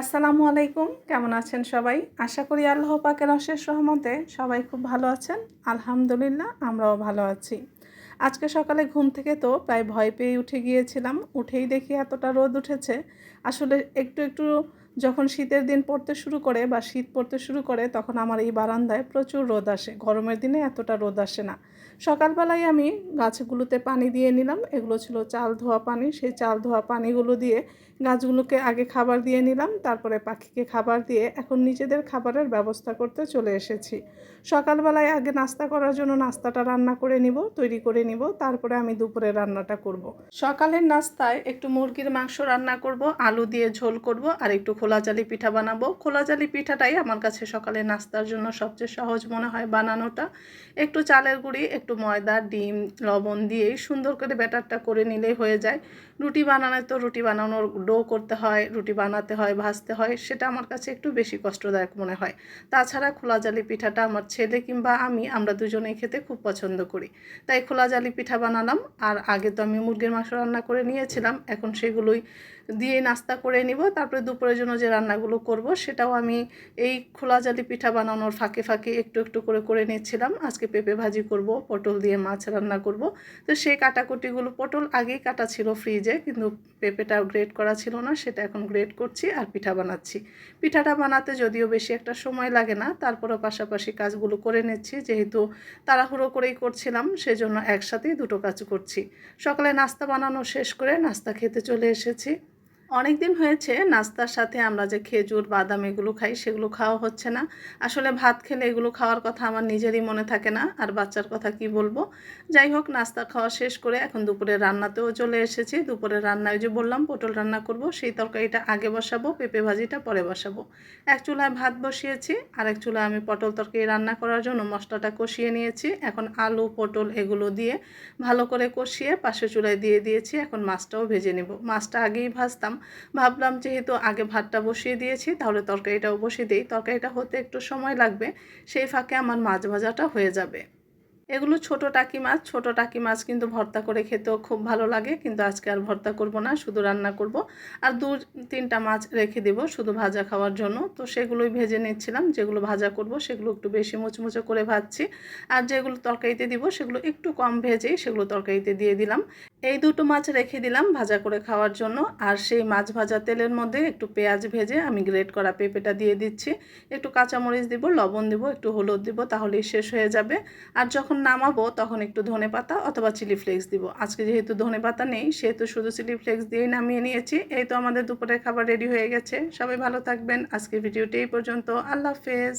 আসসালামু আলাইকুম। কেমন আছেন সবাই? আশা করি আল্লাহ পাকের অশেষ রহমতে সবাই খুব ভালো আছেন। আলহামদুলিল্লাহ, আমরাও ভালো আছি। আজকে সকালে ঘুম থেকে তো প্রায় ভয় পেয়ে উঠে গিয়েছিলাম। উঠেই দেখি এতটা রোদ উঠেছে। আসলে একটু একটু যখন শীতের দিন পড়তে শুরু করে বা শীত পড়তে শুরু করে, তখন আমার এই বারান্দায় প্রচুর রোদ আসে। গরমের দিনে এতটা রোদ আসে না। সকালবেলায় আমি গাছগুলোতে পানি দিয়ে নিলাম। এগুলো ছিল চাল ধোয়া পানি। সেই চাল ধোয়া পানিগুলো দিয়ে গাছগুলোকে আগে খাবার দিয়ে নিলাম। তারপরে পাখিকে খাবার দিয়ে এখন নিজেদের খাবারের ব্যবস্থা করতে চলে এসেছি। সকালবেলায় আগে নাস্তা করার জন্য নাস্তাটা রান্না করে নিব, তৈরি করে নিব। তারপরে আমি দুপুরে রান্নাটা করব। সকালের নাস্তায় একটু মুরগির মাংস রান্না করব, আলু দিয়ে ঝোল করব আর একটু খোলা জালি পিঠা বানাবো। খোলা জালি পিঠাটাই আমার কাছে সকালে নাস্তার জন্য সবচেয়ে সহজ মনে হয় বানানোটা। একটু চালের গুঁড়ি, একটু ময়দা, ডিম, লবণ দিয়েই সুন্দর করে ব্যাটারটা করে নিলেই হয়ে যায়। রুটি বানানো তো রুটি বানানোর ডো করতে হয়, রুটি বানাতে হয়, ভাজতে হয়, সেটা আমার কাছে একটু বেশি কষ্টদায়ক মনে হয়। তাছাড়া খোলা জালি পিঠাটা আমার ছেলে কিংবা আমি, আমরা দুজনেই খেতে খুব পছন্দ করি। তাই খোলা জালি পিঠা বানালাম, আর আগে তো আমি মুরগির মাংস রান্না করে নিয়েছিলাম, এখন সেগুলোই দিয়ে নাস্তা করে নিব, তারপরে দুপুরের জন্য যে রান্নাগুলো করব সেটাও আমি এই খোলা জালি পিঠা বানানোর ফাঁকে ফাঁকে একটু একটু করে করে নিচ্ছিলাম। আজকে পেঁপে ভাজি করব, পটল দিয়ে মাছ রান্না করব। তো সেই কাটাকুটিগুলো, পটল আগেই কাটা ছিল ফ্রিজে, কিন্তু পেঁপেটা গ্রেড করা ছিল না, সেটা এখন গ্রেড করছি আর পিঠা বানাচ্ছি। পিঠাটা বানাতে যদিও বেশি একটা সময় লাগে না, তারপরও পাশাপাশি কাজগুলো করে নিচ্ছি, যেহেতু তাড়াহুড়ো করেই করছিলাম, সেজন্য একসাথেই দুটো কাজ করছি। সকালে নাস্তা বানানো শেষ করে নাস্তা খেতে চলে এসেছি। অনেক দিন হয়েছে নাস্তার সাথে আমরা যে খেজুর, বাদাম এগুলো খাই, সেগুলো খাওয়া হচ্ছে না। আসলে ভাত খেলে এগুলো খাওয়ার কথা আমার নিজেরই মনে থাকে না, আর বাচ্চার কথা কি বলব? যাই হোক, নাস্তা খাওয়া শেষ করে এখন দুপুরে রান্নাতেও চলে এসেছি। দুপুরে রান্নায় যে বললাম, পটল রান্না করব, সেই তরকারিটা আগে বসাবো, পেঁপে ভাজিটা পরে বসাবো। এক চুলায় ভাত বসিয়েছি আর এক চুলায় আমি পটল তরকারি রান্না করার জন্য মশলাটা কষিয়ে নিয়েছি। এখন আলু, পটল এগুলো দিয়ে ভালো করে কষিয়ে পাশে চুলায় দিয়ে দিয়েছি। এখন মাছটাও ভেজে নেব। মাছটা আগেই ভাজতাম ভাবলাম যেহেতু আগে ভাতটা বসিয়ে দিয়েছি, তাহলে তরকারিটাও বসিয়ে দিই। তরকারিটা হতে একটু সময় লাগবে, সেই ফাঁকে আমার মাছ ভাজাটা হয়ে যাবে। এগুলো ছোট টাকি মাছ, ছোট টাকি মাছ কিন্তু ভর্তা করে খেতেও খুব ভালো লাগে, কিন্তু আজকে আর ভর্তা করব না, শুধু রান্না করব। আর দু তিনটা মাছ রেখে দেব শুধু ভাজা খাওয়ার জন্য। তো সেগুলোই ভেজে নিচ্ছিলাম, যেগুলো ভাজা করব সেগুলো একটু বেশি মুচমুচো করে ভাজছি। আর যেগুলো তরকারিতে দিব সেগুলো একটু কম ভেজেই সেগুলো তরকারিতে দিয়ে দিলাম। এই দুটো মাছ রেখে দিলাম ভাজা করে খাওয়ার জন্য। আর সেই মাছ ভাজা তেলের মধ্যে একটু পেঁয়াজ ভেজে আমি গ্রেট করা পেঁপেটা দিয়ে দিচ্ছি। একটু কাঁচামরিচ দিব, লবণ দিব, একটু হলুদ দিব, তাহলেই শেষ হয়ে যাবে। আর যখন নামাবো তখন একটু ধনে পাতা অথবা চিলি ফ্লেক্স দিব। আজকে যেহেতু ধনে পাতা নেই, সেহেতু শুধু চিলি ফ্লেক্স দিয়েই নামিয়ে নিয়েছি। এই তো আমাদের দুপুরের খাবার রেডি হয়ে গেছে। সবাই ভালো থাকবেন। আজকে ভিডিওটি এই পর্যন্ত। আল্লাহ হাফেজ।